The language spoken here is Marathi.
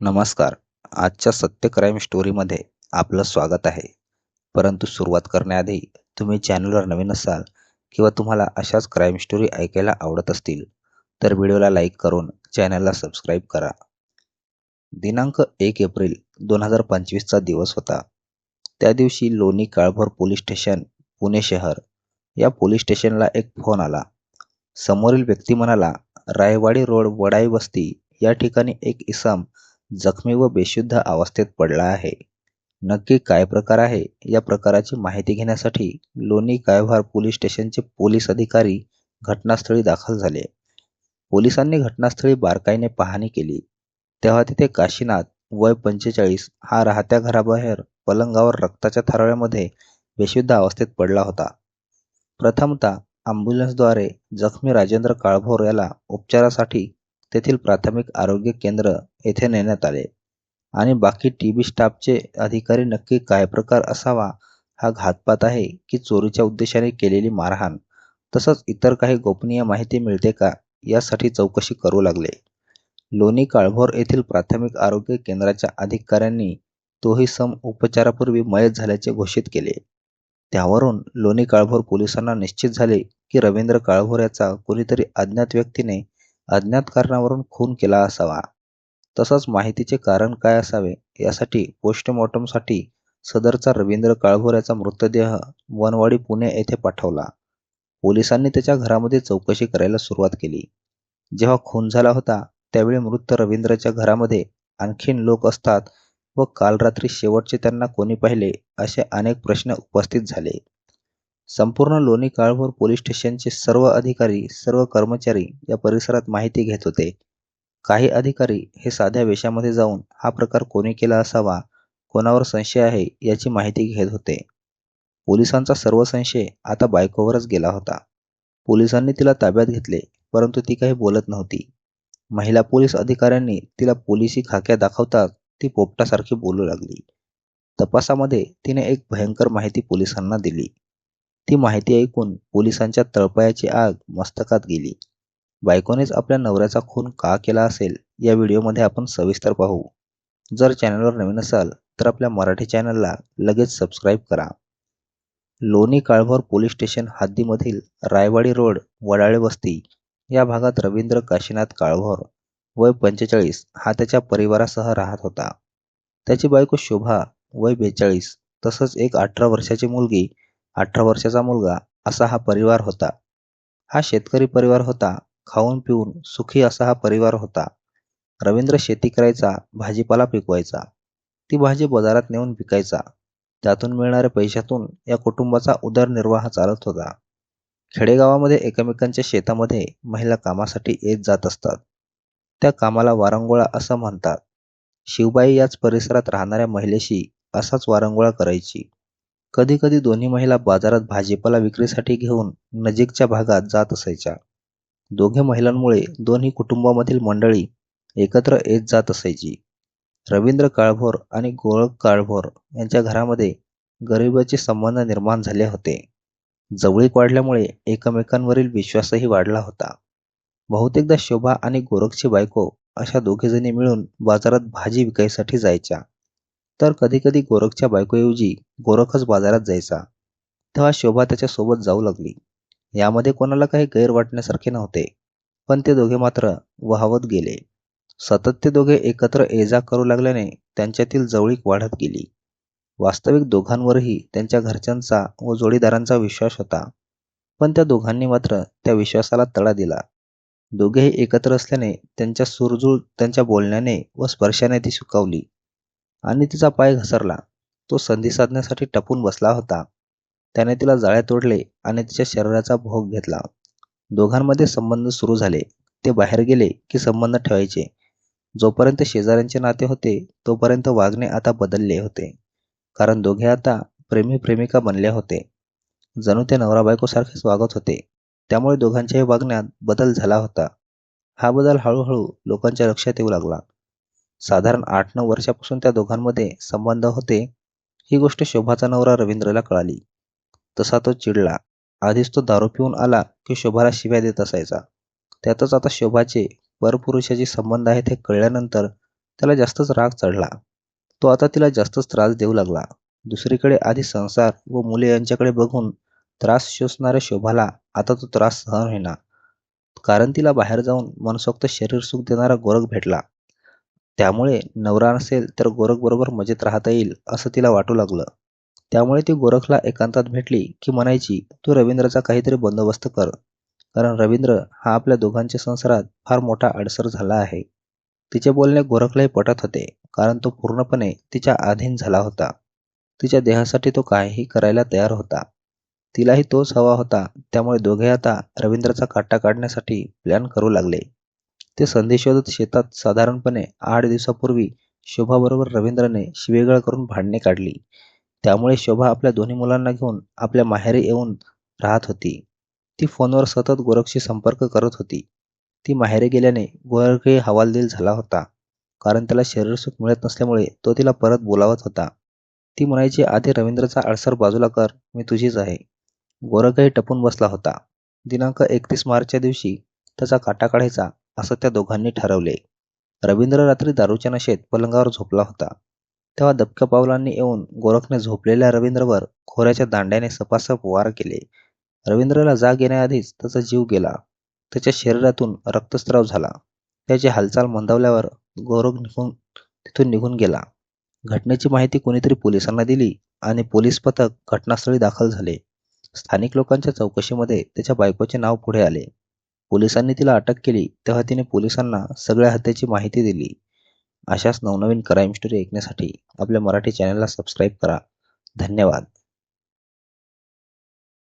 नमस्कार. आजच्या सत्य क्राईम स्टोरीमध्ये आपलं स्वागत आहे. परंतु सुरुवात करण्याआधी तुम्ही चॅनलवर नवीन असाल किंवा तुम्हाला अशाच क्राईम स्टोरी ऐकायला आवडत असतील तर व्हिडिओला लाईक करून चॅनलला सबस्क्राईब करा. दिनांक एक एप्रिल दोन हजार पंचवीसचा दिवस होता. त्या दिवशी लोणी काळभोर पोलीस स्टेशन पुणे शहर या पोलीस स्टेशनला एक फोन आला. समोरील व्यक्ती म्हणाला रायवाडी रोड वडाई वस्ती या ठिकाणी एक इसम जखमी व बेशुद्ध अवस्थेत पडला आहे. नक्की काय प्रकार आहे? या प्रकाराची माहिती घेण्यासाठी लोणी कायभार पोलीस स्टेशनचे पोलीस अधिकारी घटनास्थळी दाखल झाले. पोलिसांनी घटनास्थळी बारकाईने पाहणी केली. तेव्हा तिथे काशीनाथ वय पंचेचाळीस हा राहत्या घराबाहेर पलंगावर रक्ताच्या थारोळ्यामध्ये बेशुद्ध अवस्थेत पडला होता. प्रथमतः ॲम्ब्युलन्सद्वारे जखमी राजेंद्र काळभोर याला उपचारासाठी तेथील प्राथमिक आरोग्य केंद्र येथे नेण्यात आले. आणि बाकी टी बी स्टाफचे अधिकारी नक्की काय प्रकार असावा हा घातपात आहे की चोरीच्या उद्देशाने केलेली मारहाण तसंच इतर काही गोपनीय माहिती मिळते का यासाठी चौकशी करू लागले. लोणी काळभोर येथील प्राथमिक आरोग्य केंद्राच्या अधिकाऱ्यांनी तोही सम उपचारापूर्वी मयत झाल्याचे घोषित केले. त्यावरून लोणी काळभोर पोलिसांना निश्चित झाले की रवींद्र काळभोर याचा कोणीतरी अज्ञात व्यक्तीने अज्ञात कारणावरून खून केला असावा. तसंच माहितीचे कारण काय असावे यासाठी पोस्टमॉर्टमसाठी सदरचा रवींद्र काळभोर याचा मृतदेह वनवाडी पुणे येथे पाठवला. पोलिसांनी त्याच्या घरामध्ये चौकशी करायला सुरुवात केली. जेव्हा खून झाला होता त्यावेळी मृत रवींद्रच्या घरामध्ये आणखीन लोक असतात व काल रात्री शेवटचे त्यांना कोणी पाहिले असे अनेक प्रश्न उपस्थित झाले. संपूर्ण लोणी काळभोर पोलीस स्टेशनचे सर्व अधिकारी सर्व कर्मचारी या परिसरात माहिती घेत होते. काही अधिकारी हे साध्या वेशामध्ये जाऊन हा प्रकार कोणी केला असावा कोणावर संशय आहे याची माहिती घेत होते. पोलिसांचा सर्व संशय आता बायकोवरच गेला होता. पोलिसांनी तिला ताब्यात घेतले परंतु ती काही बोलत नव्हती. महिला पोलीस अधिकाऱ्यांनी तिला पोलिसी खाक्या दाखवताच ती पोपटासारखी बोलू लागली. तपासामध्ये तिने एक भयंकर माहिती पोलिसांना दिली. ती माहिती ऐकून पोलिसांच्या तळपायाची आग मस्तकात गेली. बायकोनेच आपल्या नवऱ्याचा खून का केला असेल या व्हिडिओमध्ये आपण सविस्तर पाहू. जर चॅनलवर नवीन असाल तर आपल्या मराठी चॅनलला लगेच सबस्क्राईब करा. लोणी काळभोर पोलीस स्टेशन हद्दीमधील रायवाडी रोड वडाळे वस्ती या भागात रवींद्र काशीनाथ काळभोर वय पंचेचाळीस हा त्याच्या परिवारासह राहत होता. त्याची बायको शोभा वय बेचाळीस तसंच एक अठरा वर्षाची मुलगी अठरा वर्षाचा मुलगा असा हा परिवार होता. हा शेतकरी परिवार होता. खाऊन पिऊन सुखी असा हा परिवार होता. रवींद्र शेती करायचा भाजीपाला पिकवायचा. ती भाजी बाजारात नेऊन विकायचा. त्यातून मिळणाऱ्या पैशातून या कुटुंबाचा उदरनिर्वाह चालत होता. खेडेगावामध्ये एकमेकांच्या शेतामध्ये महिला कामासाठी येत जात असतात. त्या कामाला वारंगोळा असं म्हणतात. शिवबाई याच परिसरात राहणाऱ्या महिलेशी असाच वारंगोळा करायची. कधी कधी दोन्ही महिला बाजारात भाजीपाला विक्रीसाठी घेऊन नजीकच्या भागात जात असायच्या. दोघे महिलांमुळे दोन्ही कुटुंबामधील मंडळी एकत्र येत जात असायची. रवींद्र काळभोर आणि गोरख काळभोर यांच्या घरामध्ये गरिबाचे संबंध निर्माण झाले होते. जवळीक वाढल्यामुळे एकमेकांवरील विश्वासही वाढला होता. बहुतेकदा शोभा आणि गोरखची बायको अशा दोघेजणी मिळून बाजारात भाजी विकायसाठी जायच्या. तर कधीकधी गोरखच्या बायकोऐवजी गोरखच बाजारात जायचा. तेव्हा शोभा त्याच्यासोबत जाऊ लागली. यामध्ये कोणाला काही गैर वाटण्यासारखे नव्हते. पण ते दोघे मात्र वाहवत गेले. सतत ते दोघे एकत्र ये जा करू लागल्याने त्यांच्यातील जवळीक वाढत गेली. वास्तविक दोघांवरही त्यांच्या घरच्यांचा व जोडीदारांचा विश्वास होता. पण त्या दोघांनी मात्र त्या विश्वासाला तडा दिला. दोघेही एकत्र असल्याने त्यांच्या सुरजूळ त्यांच्या बोलण्याने व स्पर्शाने ती सुकावली आणि तिचा पाय घसरला. तो संधी साधण्यासाठी टपून बसला होता. त्याने तिला जाळ्या तोडले आणि तिच्या शरीराचा भोग घेतला. दोघांमध्ये संबंध सुरू झाले. ते बाहेर गेले की संबंध ठेवायचे. जोपर्यंत शेजाऱ्यांचे नाते होते तोपर्यंत वागणे आता बदलले होते. कारण दोघे आता प्रेमी प्रेमिका बनले होते. जणू ते नवरा बायकोसारखेच वागत होते. त्यामुळे दोघांच्याही वागण्यात बदल झाला होता. हा बदल हळूहळू लोकांच्या लक्षात येऊ लागला. साधारण आठ नऊ वर्षापासून त्या दोघांमध्ये संबंध होते ही गोष्ट शोभाचा नवरा रवींद्रला कळाली. तसा तो चिडला. आधीच तो दारू पिऊन आला की शोभाला शिव्या देत असायचा. त्यातच आता शोभाचे परपुरुषाचे संबंध आहेत हे कळल्यानंतर त्याला जास्तच राग चढला. तो आता तिला जास्तच त्रास देऊ लागला. दुसरीकडे आधी संसार व मुले यांच्याकडे बघून त्रास शोषणाऱ्या शोभाला आता तो त्रास सहन होईना. कारण तिला बाहेर जाऊन मनसोक्त शरीर सुख देणारा गोरख भेटला. त्यामुळे नवरा नसेल तर गोरखबरोबर मजेत राहता येईल असं तिला वाटू लागलं. त्यामुळे ती गोरखला एकांतात भेटली की म्हणायची तू रवींद्रचा काहीतरी बंदोबस्त कर. कारण रवींद्र हा आपल्या दोघांच्या संसारात फार मोठा अडसर झाला आहे. तिचे बोलणे गोरखलाही पटत होते कारण तो पूर्णपणे तिच्या अधीन झाला होता. तिच्या देहासाठी तो काहीही करायला तयार होता. तिलाही तोच हवा होता त्यामुळे दोघे आता रवींद्रचा काटा काढण्यासाठी प्लॅन करू लागले. ते संधी शेतात साधारणपणे आठ दिवसापूर्वी शोभाबरोबर रवींद्रने शिवेगळ करून भांडणे काढली. त्यामुळे शोभा आपल्या दोन्ही मुलांना घेऊन आपल्या माहेरी येऊन राहत होती. ती फोनवर सतत गोरखशी संपर्क करत होती. ती माहेरी गेल्याने गोरखही हवालदिल झाला होता. कारण त्याला शरीरसुख मिळत नसल्यामुळे तो तिला परत बोलावत होता. ती म्हणायची आधी रवींद्रचा अडसर बाजूला कर मी तुझीच आहे. गोरखही टपून बसला होता. दिनांक एकतीस मार्चच्या दिवशी त्याचा काटा काढायचा असं त्या दोघांनी ठरवले. रवींद्र रात्री दारूच्या नशेत पलंगावर झोपला होता. तेव्हा दबक्या पावलांनी येऊन गोरखने झोपलेल्या रवींद्रवर खोऱ्याच्या दांड्याने सपासप वार केले. रवींद्रला जाग येण्याआधीच त्याचा जीव गेला. त्याच्या शरीरातून रक्तस्राव झाला. त्याची हालचाल मंदावल्यावर गोरख निघून तिथून निघून गेला. घटनेची माहिती कोणीतरी पोलिसांना दिली आणि पोलीस पथक घटनास्थळी दाखल झाले. स्थानिक लोकांच्या चौकशीमध्ये त्याच्या बायकोचे नाव पुढे आले. पोलिसांनी तिला अटक केली तेव्हा तिने पोलिसांना सगळ्या हत्येची माहिती दिली. अशाच नवनवीन क्राईम स्टोरी ऐकण्यासाठी आपल्या मराठी चॅनलला सबस्क्राईब करा. धन्यवाद.